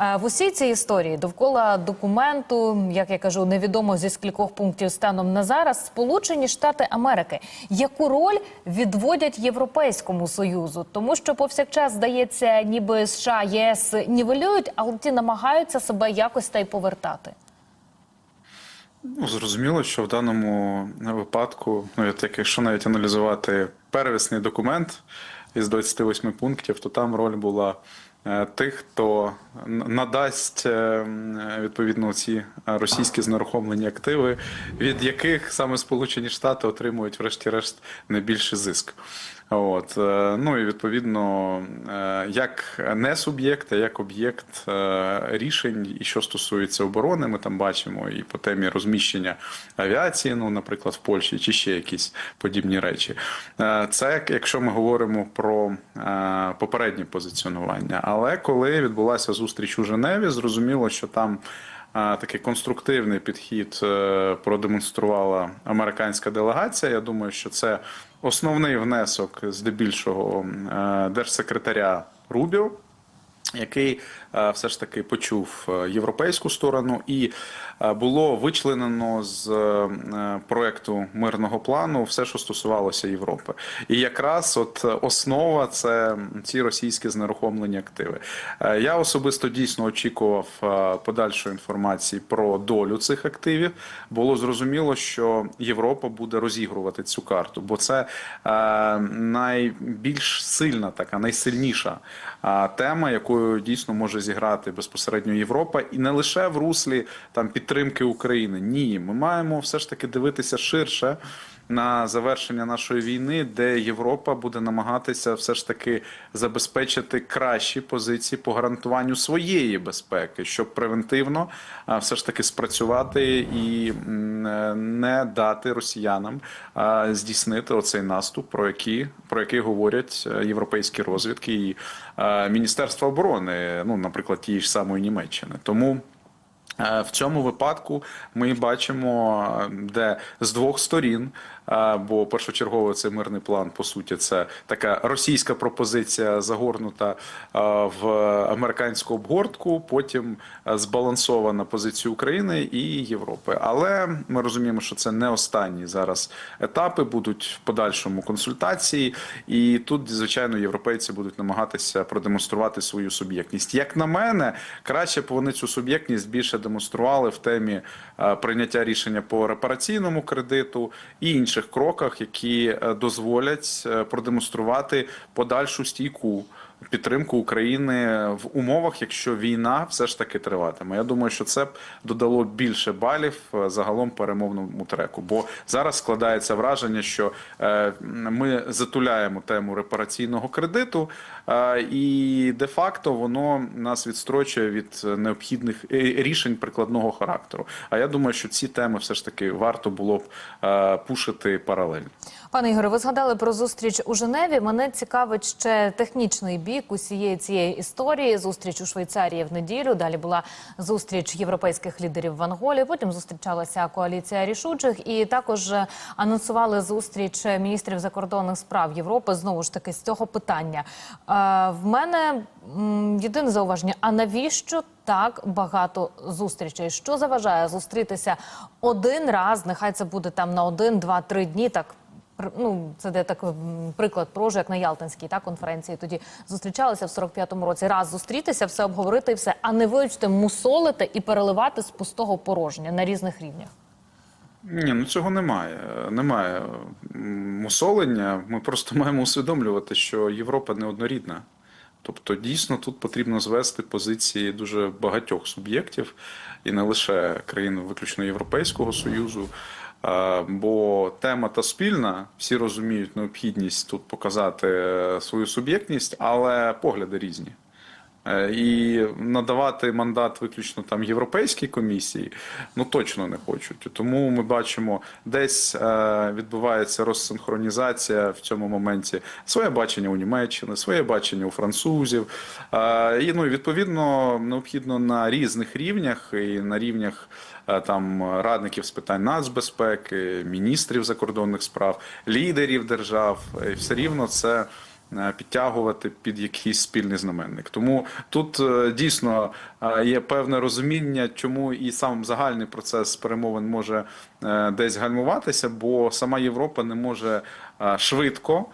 Е, В усій цій історії довкола документу, як я кажу, невідомо зі скількох пунктів станом на зараз, Сполучені Штати Америки яку роль відводять Європейському Союзу, тому що повсякчас здається, ніби США ЄС нівелюють, але ті намагаються себе якось та й повертати. Ну, зрозуміло, що в даному випадку, ну от як якщо навіть аналізувати первісний документ із 28 пунктів, то там роль була тих, хто надасть е, відповідно ці російські знерухомлені активи, від яких саме Сполучені Штати отримують, врешті-решт, найбільший зиск. От е, ну і відповідно, е, як не суб'єкт, а як об'єкт е, рішень, і що стосується оборони, ми там бачимо і по темі розміщення авіації, ну, наприклад, в Польщі, чи ще якісь подібні речі. Це якщо ми говоримо про попереднє позиціонування. Але коли відбулася зустріч у Женеві, зрозуміло, що там. Такий конструктивний підхід продемонструвала американська делегація. Я думаю, що це основний внесок здебільшого е, держсекретаря Рубіо, який е, все ж таки почув е, європейську сторону, і е, було вичленено з проекту мирного плану все, що стосувалося Європи. І якраз от основа це ці російські знерухомлені активи. Я особисто дійсно очікував подальшої інформації про долю цих активів. Було зрозуміло, що Європа буде розігрувати цю карту, бо це найбільш сильна, така найсильніша тема, якою дійсно може зіграти безпосередньо Європа, і не лише в руслі там підтримки України. Ні, ми маємо все ж таки дивитися ширше. На завершення нашої війни, де Європа буде намагатися все ж таки забезпечити кращі позиції по гарантуванню своєї безпеки, щоб превентивно все ж таки спрацювати і е, не дати росіянам здійснити оцей наступ, про який про який говорять е, європейські розвідки і е, Міністерство оборони, ну наприклад, тієї ж самої Німеччини. Тому. В цьому випадку ми бачимо, де з двох сторін, бо першочергово цей мирний план, по суті, це така російська пропозиція, загорнута в американську обгортку, потім збалансована позиція України і Європи. Але ми розуміємо, що це не останні зараз етапи, будуть в подальшому консультації, і тут, звичайно, європейці будуть намагатися продемонструвати свою суб'єктність. Як на мене, краще б вони цю суб'єктність більше демонстрували в темі прийняття рішення по репараційному кредиту і інших кроках, які е, дозволять е, продемонструвати подальшу стійку. Підтримку України в умовах, якщо війна все ж таки триватиме. Я думаю, що це б додало більше балів е, загалом перемовному треку. Бо зараз складається враження, що е, ми затуляємо тему репараційного кредиту, е, і де-факто воно нас відстрочує від необхідних рішень прикладного характеру. А я думаю, що ці теми все ж таки варто було б пушити паралельно. Пане Ігоре, ви згадали про зустріч у Женеві. Мене цікавить ще технічний бік усієї цієї історії. Зустріч у Швейцарії в неділю. Далі була зустріч європейських лідерів в Анголі. Потім зустрічалася коаліція рішучих, і також анонсували зустріч міністрів закордонних справ Європи. Знову ж таки з цього питання. Е, в мене єдине зауваження: а навіщо? Так багато зустрічей. Що заважає зустрітися один раз? Нехай це буде там на один, два, три дні. Так ну, це де так приклад прожу, як на Ялтинській та конференції. Тоді зустрічалися в 45-му році. Раз зустрітися, все обговорити і все, а не вивчити, мусолити і переливати з пустого порожня на різних рівнях. Ні, ну цього немає. Немає мусолення. Ми просто маємо усвідомлювати, що Європа неоднорідна. Тобто, дійсно, тут потрібно звести позиції дуже багатьох суб'єктів, і не лише країн виключно Європейського Союзу. А, Бо тема та спільна, всі розуміють необхідність тут показати е, свою суб'єктність, але погляди різні. Е, І надавати мандат виключно там європейській комісії, ну точно не хочуть. Тому ми бачимо, десь е, відбувається розсинхронізація в цьому моменті. Своє бачення у Німеччини, своє бачення у французів. Е, І ну відповідно необхідно на різних рівнях і на рівнях. Там радників з питань нацбезпеки, міністрів закордонних справ, лідерів держав, і все рівно це підтягувати під якийсь спільний знаменник. Тому тут е, дійсно е, є певне розуміння, чому і сам загальний процес перемовин може е, десь гальмуватися, бо сама Європа не може е, швидко е,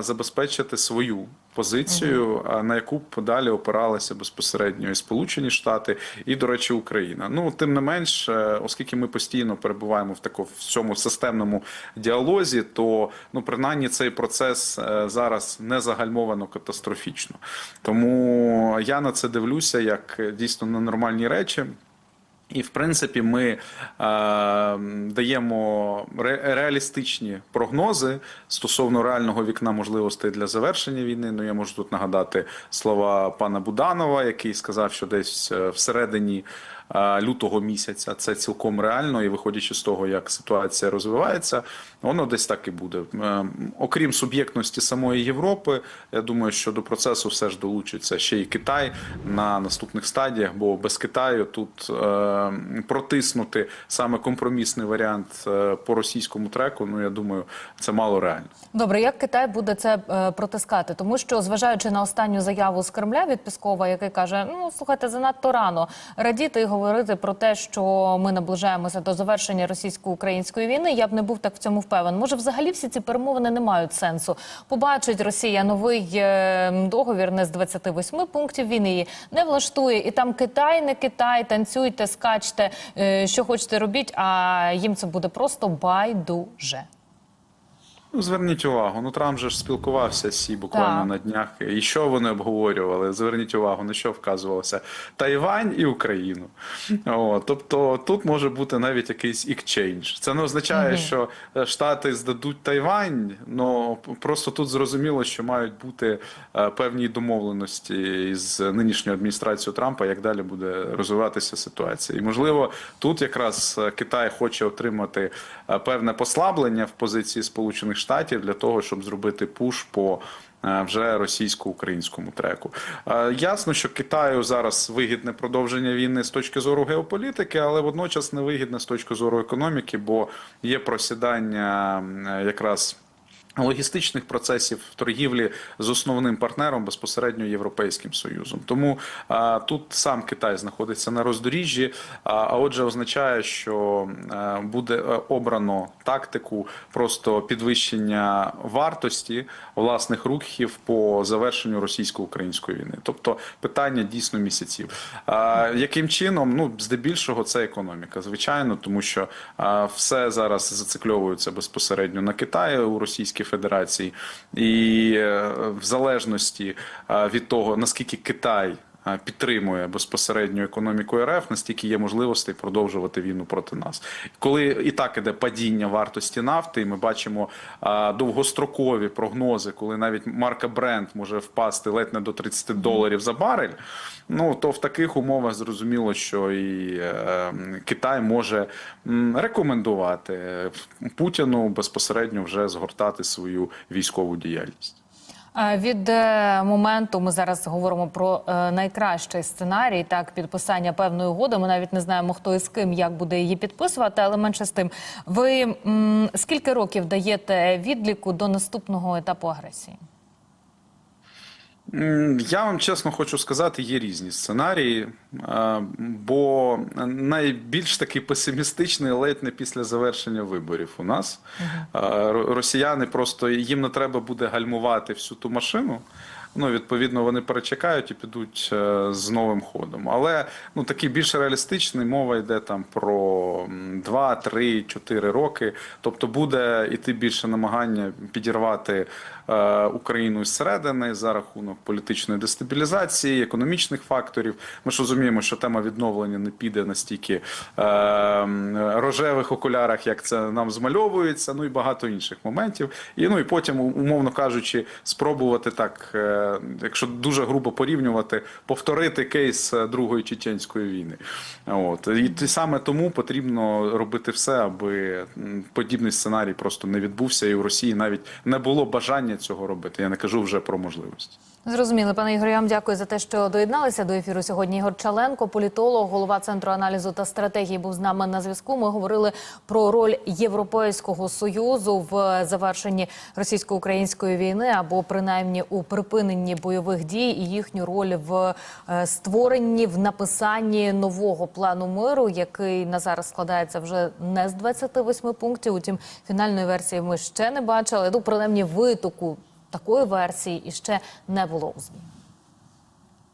забезпечити свою позицію, а на яку б подалі опиралися безпосередньо і Сполучені Штати, і, до речі, Україна. Ну тим не менш, е, оскільки ми постійно перебуваємо в такому в цьому системному діалозі, то ну принаймні цей процес е, зараз не загальмовано катастрофічно. Тому я на це дивлюся як е, дійсно на нормальні речі. І в принципі ми е, даємо ре- реалістичні прогнози стосовно реального вікна можливостей для завершення війни. Ну я можу тут нагадати слова пана Буданова, який сказав, що десь е, всередині е, лютого місяця це цілком реально, і виходячи з того, як ситуація розвивається, воно десь так і буде. Е, Окрім суб'єктності самої Європи, я думаю, що до процесу все ж долучиться ще й Китай на наступних стадіях, бо без Китаю тут е, протиснути саме компромісний варіант е, по російському треку. Ну я думаю, це мало реально. Добре, як Китай буде це е, протискати? Тому що, зважаючи на останню заяву з Кремля від Піскова, який каже: ну слухайте, занадто рано радіти і говорити про те, що ми наближаємося до завершення російсько-української війни. Я б не був так в цьому впевнений. Може, взагалі всі ці перемовини не мають сенсу. Побачить Росія новий е, договір не з 28 пунктів. Її не влаштує, і там Китай, не Китай, танцюйте, скачте, е, що хочете робіть. А їм це буде просто байдуже. Ну, зверніть увагу. Ну Трамп же ж спілкувався з Сі буквально Так. на днях. І що вони обговорювали? Зверніть увагу, на що вказувалося Тайвань і Україну. О, тобто тут може бути навіть якийсь exchange. Це не означає, що е, Штати здадуть Тайвань. Ну просто тут зрозуміло, що мають бути е, певні домовленості із нинішньою адміністрацією Трампа, як далі буде розвиватися ситуація. І можливо, тут якраз е, Китай хоче отримати певне послаблення в позиції Сполучених Штатів для того, щоб зробити пуш по е, вже російсько-українському треку. Е, Ясно, що Китаю зараз вигідне продовження війни з точки зору геополітики, але водночас невигідне з точки зору економіки, бо є просідання якраз. Логістичних процесів торгівлі з основним партнером безпосередньо Європейським Союзом. Тому а, тут сам Китай знаходиться на роздоріжжі, а, а отже, означає, що е, буде е, обрано тактику просто підвищення вартості власних рухів по завершенню російсько-української війни. Тобто питання дійсно місяців. А, яким чином? Ну, здебільшого, це економіка, звичайно, тому що а, все зараз зацикльовується безпосередньо на Китаї у Російській Федерації, і е, в залежності е, від того наскільки Китай підтримує безпосередньо економіку РФ, настільки є можливостей продовжувати війну проти нас. Коли і так іде падіння вартості нафти, і ми бачимо е, довгострокові прогнози, коли навіть марка Brent може впасти ледь не до 30 доларів за барель. Ну то в таких умовах зрозуміло, що і е, Китай може рекомендувати Путіну безпосередньо вже згортати свою військову діяльність. Від е, моменту ми зараз говоримо про е, найкращий сценарій, так підписання певної угоди. Ми навіть не знаємо, хто і з ким як буде її підписувати, але менше з тим. Ви м, скільки років даєте відліку до наступного етапу агресії? Я вам чесно хочу сказати, є різні сценарії, е, бо найбільш такий песимістичний ледь не після завершення виборів у нас. Е, Росіяни просто їм не треба буде гальмувати всю ту машину. Ну, відповідно, вони перечекають і підуть е, з новим ходом. Але ну такий більш реалістичний мова йде там про 2, 3, 4 роки. Тобто буде іти більше намагання підірвати е, Україну зсередини за рахунок політичної дестабілізації, економічних факторів. Ми ж розуміємо, що тема відновлення не піде настільки е, рожевих окулярах, як це нам змальовується. Ну і багато інших моментів. І ну і потім, умовно кажучи, спробувати так, якщо дуже грубо порівнювати, повторити кейс е, Другої чеченської війни. От і саме тому потрібно робити все, аби подібний сценарій просто не відбувся, і в Росії навіть не було бажання цього робити. Я не кажу вже про можливості. Зрозуміли, пане Ігорю, я вам дякую за те, що доєдналися до ефіру сьогодні. Ігор Чаленко, політолог, голова центру аналізу та стратегії, був з нами на зв'язку. Ми говорили про роль Європейського союзу в завершенні російсько-української війни або принаймні у припиненні бойових дій і їхню роль в е, створенні в написанні нового плану миру, який на зараз складається вже не з 28 пунктів. Утім, фінальної версії ми ще не бачили. Ну, принаймні, витоку такої версії іще не було у ЗМІ.